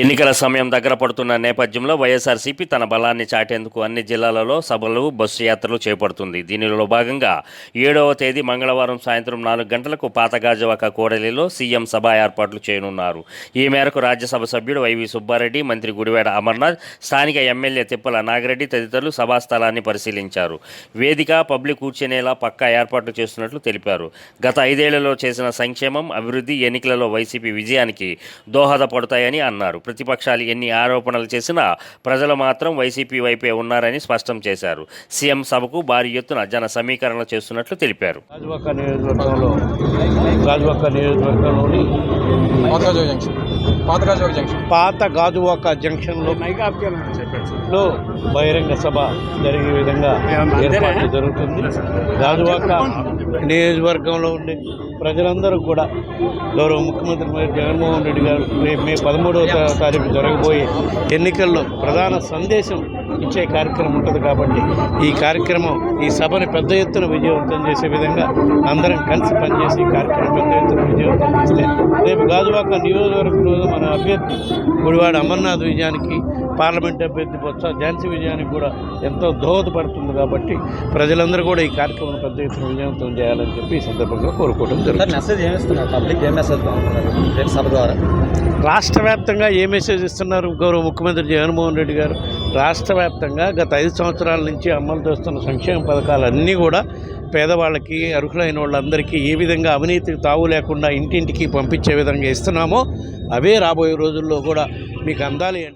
ఎన్నికల సమయం దగ్గర పడుతున్న నేపథ్యంలో వైఎస్ఆర్సీపీ తన బలాన్ని చాటేందుకు అన్ని జిల్లాలలో సభలు బస్సు యాత్రలు చేపడుతుంది. దీనిలో భాగంగా ఏడవ తేదీ మంగళవారం సాయంత్రం నాలుగు గంటలకు పాతగాజవాక కోడలిలో సీఎం సభ ఏర్పాట్లు చేయనున్నారు. ఈ మేరకు రాజ్యసభ సభ్యుడు వైవి సుబ్బారెడ్డి మంత్రి గుడివాడ అమర్నాథ్ స్థానిక ఎమ్మెల్యే తిప్పల నాగిరెడ్డి తదితరులు సభా స్థలాన్ని పరిశీలించారు. వేదిక పబ్లిక్ కూర్చునేలా పక్కా ఏర్పాట్లు చేస్తున్నట్లు తెలిపారు. గత ఐదేళ్ళలో చేసిన సంక్షేమం అభివృద్ధి ఎన్నికలలో వైసీపీ విజయానికి దోహదపడతాయని అన్నారు. ప్రతిపక్షాలు ఎన్ని ఆరోపణలు చేసినా ప్రజలు మాత్రం వైసీపీ వైపే ఉన్నారని స్పష్టం చేశారు. సీఎం సభకు భారీ ఎత్తున జన సమీకరణలు చేస్తున్నట్లు తెలిపారు. గాజువాక నియోజకవర్గంలో నియోజకవర్గంలోని జంక్షన్. పాత గాజువాక జంక్షన్లో లో బహిరంగ సభ జరిగే విధంగా ఏర్పాటు జరుగుతుంది. గాజువాక నియోజకవర్గంలో ఉండే ప్రజలందరూ కూడా గౌరవ ముఖ్యమంత్రి మరి జగన్మోహన్ రెడ్డి గారు రేపు మే పదమూడవ తారీఖు జరగబోయే ఎన్నికల్లో ప్రధాన సందేశం ఇచ్చే కార్యక్రమం ఉంటుంది కాబట్టి ఈ కార్యక్రమం ఈ సభని పెద్ద ఎత్తున విజయవంతం చేసే విధంగా అందరం కలిసి పనిచేసి ఈ కార్యక్రమం పెద్ద ఎత్తున విజయవంతం చేస్తే రేపు గాజువాక నియోజకవర్గంలో మన అభ్యర్థి గుడివాడ అమర్నాథ్ విజయానికి పార్లమెంట్ అభ్యర్థి బొత్స ఝాన్సీ విజయానికి కూడా ఎంతో దోహదపడుతుంది కాబట్టి ప్రజలందరూ కూడా ఈ కార్యక్రమం పెద్ద ఎత్తున విజయవంతం చేయాలని చెప్పి ఈ సందర్భంగా కోరుకోవడం జరుగుతుంది. మెసేజ్ ఏమి ఇస్తున్నారు? పబ్లిక్ ఏం మెసేజ్ సభ ద్వారా? రాష్ట్ర వ్యాప్తంగా ఏ మెసేజ్ ఇస్తున్నారు? గౌరవ ముఖ్యమంత్రి జగన్మోహన్ రెడ్డి గారు రాష్ట్ర వ్యాప్తంగా గత ఐదు సంవత్సరాల నుంచి అమలు చేస్తున్న సంక్షేమ పథకాలన్నీ కూడా పేదవాళ్ళకి అర్హులైన వాళ్ళందరికీ ఏ విధంగా అవినీతికి తావు లేకుండా ఇంటింటికి పంపించే విధంగా ఇస్తున్నామో అవే రాబోయే రోజుల్లో కూడా మీకు అందాలి అంటే